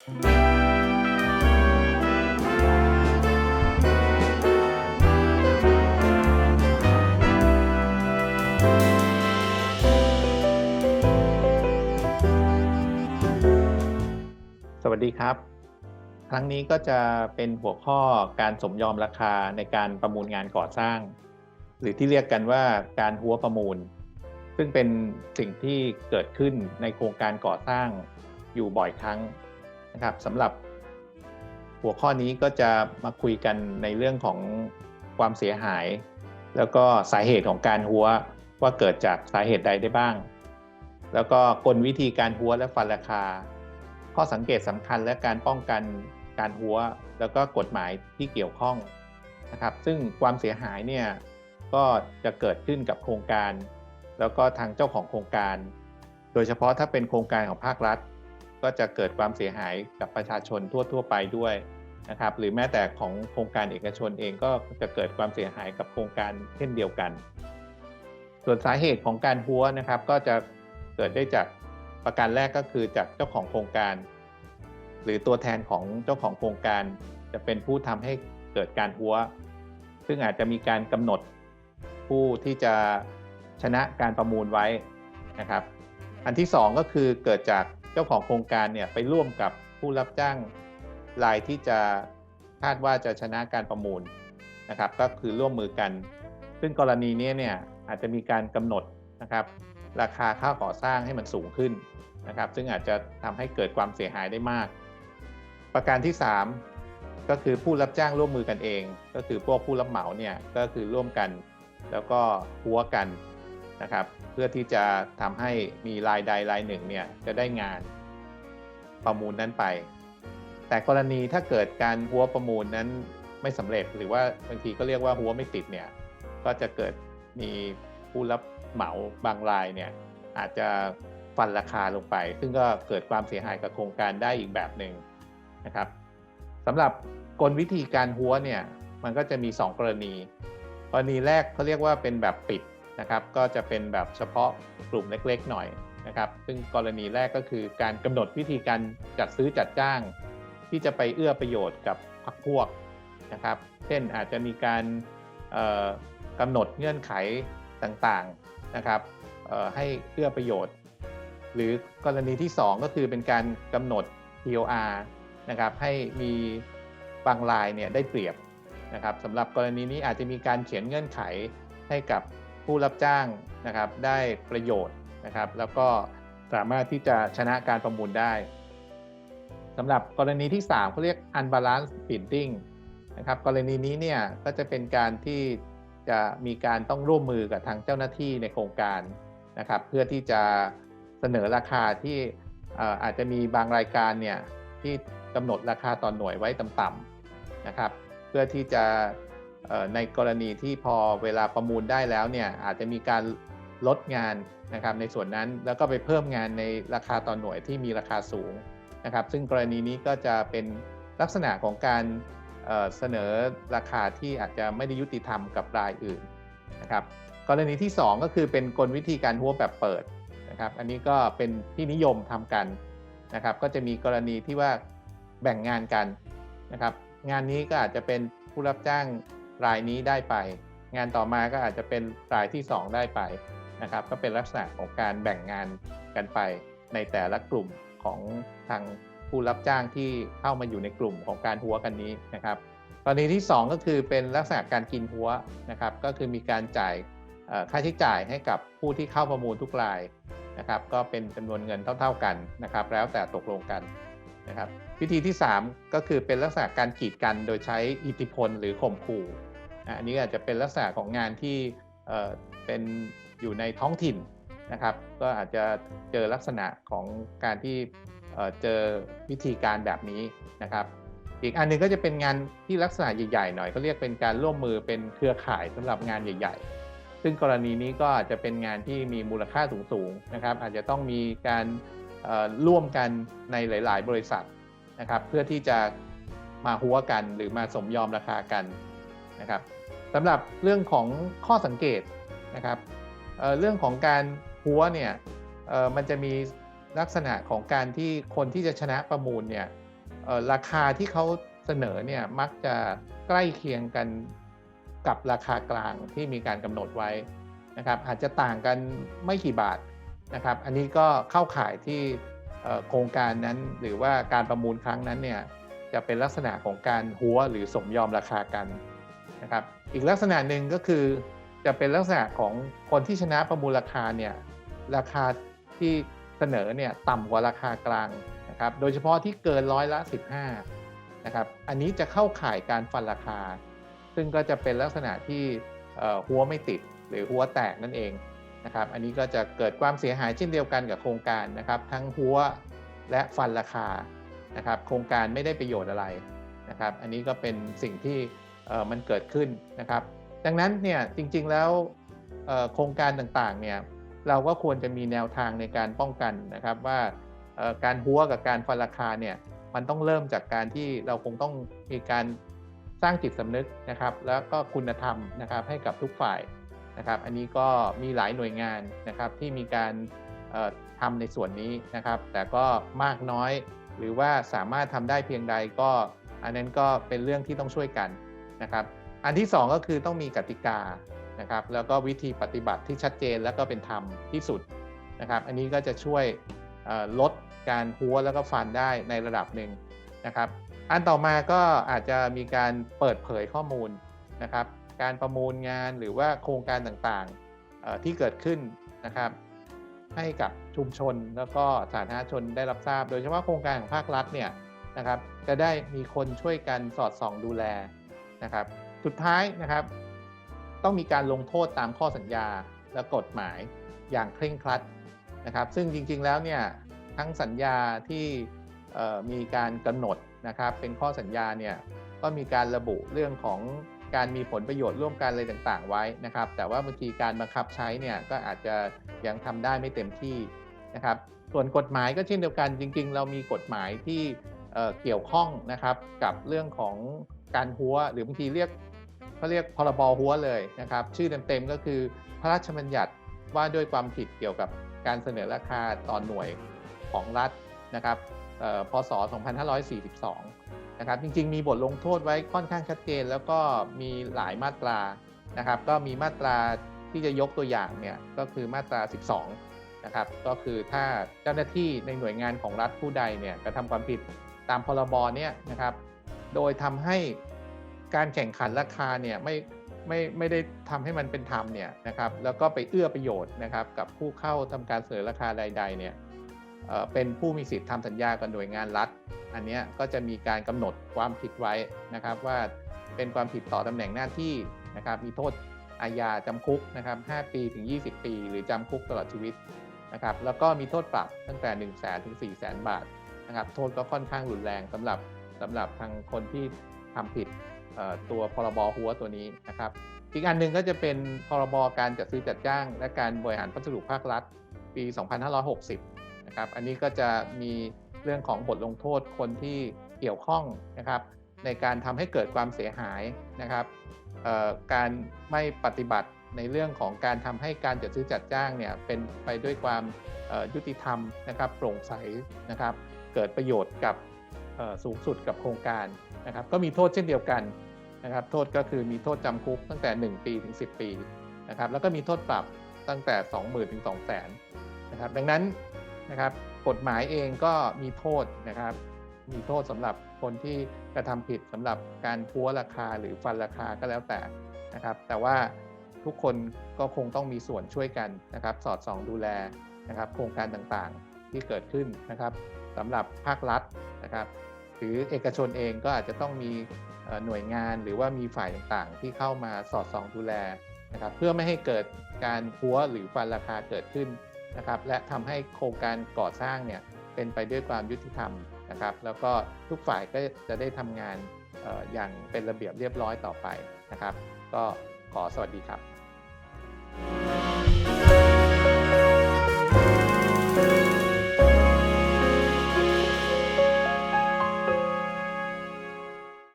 สวัสดีครับ ครั้งนี้ก็จะเป็นหัวข้อการสมยอมราคาในการประมูลงานก่อสร้าง หรือที่เรียกกันว่าการหัวประมูล ซึ่งเป็นสิ่งที่เกิดขึ้นในโครงการก่อสร้างอยู่บ่อยครั้ง นะครับสำหรับหัวข้อนี้ก็จะมาคุยกันในเรื่องของความเสียหาย แล้วก็สาเหตุของการหัวว่าเกิดจากสาเหตุใดได้บ้าง แล้วก็กลวิธีการหัวและฟันราคา ข้อสังเกตสำคัญและการป้องกันการหัว แล้วก็กฎหมายที่เกี่ยวข้องนะครับ ซึ่งความเสียหายเนี่ยก็จะเกิดขึ้นกับโครงการ แล้วก็ทางเจ้าของโครงการ โดยเฉพาะถ้าเป็นโครงการของภาครัฐ ก็จะเกิดความเสียหายกับประชาชนทั่ว ๆ ไปด้วยนะครับหรือแม้แต่ของโครงการเอกชนเองก็จะเกิดความเสียหายกับโครงการเช่นเดียวกัน ส่วนสาเหตุของการหัวนะครับก็จะเกิดได้จากประการแรกก็คือจากเจ้าของโครงการ หรือตัวแทนของเจ้าของโครงการ จะเป็นผู้ทำให้เกิดการหัว ซึ่งอาจจะมีการกำหนดผู้ที่จะชนะการประมูลไว้นะครับ อันที่สองก็คือเกิดจาก เจ้าของโครงการเนี่ยไปร่วมกับผู้รับจ้างรายที่จะคาดว่าจะชนะการประมูลนะครับก็คือร่วมมือกัน ซึ่งกรณีนี้เนี่ยอาจจะมีการกำหนดนะครับ ราคาค่าก่อสร้างให้มันสูงขึ้นนะครับ ซึ่งอาจจะทำให้เกิดความเสียหายได้มาก ประการที่ 3 ก็คือผู้รับจ้างร่วมมือกันเอง ก็คือพวกผู้รับเหมาเนี่ยก็คือร่วมกัน แล้วก็หัวกัน นะครับ เพื่อที่จะทำให้มีรายใดรายหนึ่งเนี่ยจะได้งานประมูลนั้นไป แต่กรณีถ้าเกิดการหัวประมูลนั้นไม่สำเร็จหรือว่าบางทีก็เรียกว่าหัวไม่ติดเนี่ยก็จะเกิดมีผู้รับเหมาบางรายเนี่ยอาจจะฟันราคาลงไป ซึ่งก็เกิดความเสียหายกับโครงการได้อีกแบบหนึ่งนะครับสำหรับกลวิธีการหัวเนี่ยมันก็จะมี 2 กรณี กรณีแรกเขาเรียกว่าเป็นแบบปิด นะครับก็จะเป็นแบบเฉพาะกลุ่มเล็กๆหน่อยนะครับซึ่งกรณีแรกก็คือการกำหนดวิธีการจัดซื้อจัดจ้าง ที่จะไปเอื้อประโยชน์กับพรรคพวกนะครับ เช่นอาจจะมีการกำหนดเงื่อนไขต่างๆนะครับให้เอื้อประโยชน์ หรือกรณีที่ 2 ก็คือเป็นการกำหนด TOR นะครับให้มีบางรายเนี่ยได้เปรียบนะครับสำหรับกรณีนี้อาจจะมีการเขียนเงื่อนไขให้กับ ผู้รับจ้างนะครับได้ประโยชน์นะครับ แล้วก็สามารถที่จะชนะการประมูลได้สำหรับกรณีที่3เขาเรียก unbalanced bidding นะครับ กรณีนี้เนี่ยก็จะเป็นการที่จะมีการต้องร่วมมือกับทางเจ้าหน้าที่ในโครงการนะครับ เพื่อที่จะเสนอราคาที่อาจจะมีบางรายการเนี่ยที่กำหนดราคาต่อนหน่วยไว้ต่ำๆนะครับ เพื่อที่จะ ในกรณีที่พอเวลาประมูลได้แล้วเนี่ยอาจจะมีการลดงานนะครับในส่วนนั้นแล้วก็ไปเพิ่มงานในราคาต่อนหน่วยที่มีราคาสูงนะครับ ซึ่งกรณีนี้ก็จะเป็นลักษณะของการเสนอราคาที่อาจจะไม่ได้ยุติธรรมกับรายอื่นนะครับกรณีที่ 2 ก็คือเป็นกลวิธีการหัวแบบเปิดนะครับ อันนี้ก็เป็นที่นิยมทำกันนะครับ ก็จะมีกรณีที่ว่าแบ่งงานกันนะครับ งานนี้ก็อาจจะเป็นผู้รับจ้าง รายนี้ได้ไป งานต่อมาก็อาจจะเป็นรายที่ 2 ได้ไปนะครับ ก็เป็นลักษณะของการแบ่งงานกันไปในแต่ละกลุ่มของทางผู้รับจ้างที่เข้ามาอยู่ในกลุ่มของการหัวกันนี้นะครับกรณีที่ 2 ก็คือเป็นลักษณะการกินหัวนะครับ ก็คือมีการจ่ายค่าใช้จ่ายให้กับผู้ที่เข้าประมูลทุกรายนะครับ ก็เป็นจำนวนเงินเท่า ๆกันนะครับ แล้วแต่ตกลงกันนะครับ วิธีที่ 3 ก็คือเป็นลักษณะการกีดกันโดยใช้อิทธิพลหรือข่มขู่ อันนี้อาจจะเป็นลักษณะของงานที่เป็นอยู่ในท้องถิ่นนะครับ ก็อาจจะเจอลักษณะของการที่เจอวิธีการแบบนี้นะครับ อีกอันนึงก็จะเป็นงานที่ลักษณะใหญ่ๆหน่อยเขาเรียกเป็นการร่วมมือเป็นเครือข่ายสำหรับงานใหญ่ ๆ ซึ่งกรณีนี้ก็อาจจะเป็นงานที่มีมูลค่าสูงๆนะครับ อาจจะต้องมีการร่วมกันในหลาย ๆ บริษัทนะครับ เพื่อที่จะมาหัวกันหรือมาสมยอมราคากันนะครับ สำหรับเรื่องของข้อสังเกตนะครับเเรื่องของการหัวเนี่ยมันจะมีลักษณะของการที่คนที่จะชนะประมูลเนี่ยราคาที่เขาเสนอเนี่ยมักจะใกล้เคียงกันกับราคากลางที่มีการกำหนดไว้นะครับอาจจะต่างกันไม่กี่บาทนะครับ อันนี้ก็เข้าข่ายที่โครงการนั้นหรือว่าการประมูลครั้งนั้นเนี่ยจะเป็นลักษณะของการหัวหรือสมยอมราคากัน นะครับอีกลักษณะหนึ่งก็คือจะเป็นลักษณะของคนที่ชนะประมูลราคาเนี่ยราคาที่เสนอเนี่ยต่ำกว่าราคากลางนะครับโดยเฉพาะที่เกินร้อยละ 15นะครับอันนี้จะเข้าข่ายการฟันราคา ซึ่งก็จะเป็นลักษณะที่หัวไม่ติดหรือหัวแตกนั่นเองนะครับอันนี้ก็จะเกิดความเสียหายเช่นเดียวกันกับโครงการนะครับทั้งหัวและฟันราคานะครับโครงการไม่ได้ประโยชน์อะไรนะครับอันนี้ก็เป็นสิ่งที่ มันเกิดขึ้นนะครับ ดังนั้นเนี่ยจริงๆแล้วโครงการต่างๆเนี่ยเราก็ควรจะมีแนวทางในการป้องกันนะครับว่าการหัวกับการฟันราคาเนี่ยมันต้องเริ่มจากการที่เราคงต้องมีการสร้างจิตสำนึกนะครับ แล้วก็คุณธรรมนะครับให้กับทุกฝ่ายนะครับ อันนี้ก็มีหลายหน่วยงานนะครับที่มีการทำในส่วนนี้นะครับ แต่ก็มากน้อยหรือว่าสามารถทำได้เพียงใดก็ อันนั้นก็เป็นเรื่องที่ต้องช่วยกัน นะครับ อันที่ 2 ก็คือต้องมีกติกานะครับ แล้วก็วิธีปฏิบัติที่ชัดเจนแล้วก็เป็นธรรมที่สุดนะครับ อันนี้ก็จะช่วยลดการหัวแล้วก็ฟันได้ในระดับหนึ่งนะครับ อันต่อมาก็อาจจะมีการเปิดเผยข้อมูลนะครับ การประมูลงานหรือว่าโครงการต่างๆที่เกิดขึ้นนะครับ ให้กับชุมชนแล้วก็สาธารณชนได้รับทราบ โดยเฉพาะโครงการของภาครัฐเนี่ยนะครับ จะได้มีคนช่วยกันสอดส่องดูแล นะครับ สุดท้ายนะครับ ต้องมีการลงโทษตามข้อสัญญาและกฎหมายอย่างเคร่งครัดนะครับ ซึ่งจริงๆแล้วเนี่ยทั้งสัญญาที่มีการกำหนดนะครับ เป็นข้อสัญญาเนี่ยก็มีการระบุเรื่องของการมีผลประโยชน์ร่วมกันอะไรต่างๆ ไว้นะครับ แต่ว่าบางทีการบังคับใช้เนี่ยก็อาจจะยังทำได้ไม่เต็มที่นะครับ ส่วนกฎหมายก็เช่นเดียวกันจริง ๆ เรามีกฎหมายที่เเกี่ยวข้องนะครับกับเรื่องของ การหัวหรือบางทีเรียกเขาเรียกพรบหัวเลยนะครับ ชื่อเต็มๆก็คือพระราชบัญญัติว่าด้วยความผิดเกี่ยวกับการเสนอราคาต่อหน่วยของรัฐนะครับพศ 2542 นะครับ จริงๆ มีบทลงโทษไว้ค่อนข้างชัดเจน แล้วก็มีหลายมาตรานะครับ ก็มีมาตราที่จะยกตัวอย่างเนี่ยก็คือมาตรา 12 นะครับ ก็คือถ้าเจ้าหน้าที่ในหน่วยงานของรัฐผู้ใดเนี่ยกระทำความผิดตามพรบเนี่ยนะครับ โดยทำให้การแข่งขันราคาเนี่ยไม่ไม่ไม่ได้ทำให้มันเป็นธรรมเนี่ยนะครับแล้วก็ไปเอื้อประโยชน์นะครับกับผู้เข้าทำการเสนอราคาใดๆเนี่ยเเป็นผู้มีสิทธิ์ทำสัญญากับหน่วยงานรัฐ อันนี้ก็จะมีการกำหนดความผิดไว้นะครับ ว่าเป็นความผิดต่อตำแหน่งหน้าที่นะครับ มีโทษอาญาจำคุกนะครับ 5 ปีถึง 20 ปี หรือจำคุกตลอดชีวิตนะครับ แล้วก็มีโทษปรับตั้งแต่ 1 0 0 0 0แสนถึง4 0 0แสนบาทนะครับ โทษก็ค่อนข้างรุนแรงสำหรับ สำหรับทางคนที่ทำผิดตัวพรบหัวตัวนี้นะครับ อีกอันหนึ่งก็จะเป็นพรบการจัดซื้อจัดจ้าง และการบริหารพัสดุภาครัฐปี 2560 นะครับ อันนี้ก็จะมีเรื่องของบทลงโทษคนที่เกี่ยวข้องนะครับ ในการทำให้เกิดความเสียหายนะครับการไม่ปฏิบัติในเรื่องของการทำให้การจัดซื้อจัดจ้างเนี่ยเป็นไปด้วยความยุติธรรมนะครับโปร่งใสนะครับ เกิดประโยชน์กับ สูงสุดกับโครงการนะครับก็มีโทษเช่นเดียวกันนะครับโทษก็คือมีโทษจำคุกตั้งแต่ 1 ปีถึง 10 ปีนะครับแล้วก็มีโทษปรับตั้งแต่ 20,000ถึง200,000นะครับดังนั้นนะครับกฎหมายเองก็มีโทษนะครับ มีโทษสำหรับคนที่กระทำผิดสำหรับการพัวราคาหรือฟันราคาก็แล้วแต่นะครับ แต่ว่าทุกคนก็คงต้องมีส่วนช่วยกันนะครับ สอดส่องดูแลนะครับ โครงการต่างๆที่เกิดขึ้นนะครับสำหรับภาครัฐนะครับ หรือเอกชนเองก็อาจจะต้องมีหน่วยงานหรือว่ามีฝ่ายต่างๆ ที่เข้ามาสอดส่องดูแลนะครับเพื่อไม่ให้เกิดการพัวหรือฟันราคาเกิดขึ้นนะครับและทำให้โครงการก่อสร้างเนี่ยเป็นไปด้วยความยุติธรรมนะครับ แล้วก็ทุกฝ่ายก็จะได้ทำงานอออย่างเป็นระเบียบเรียบร้อยต่อไปนะครับ ก็ขอสวัสดีครับ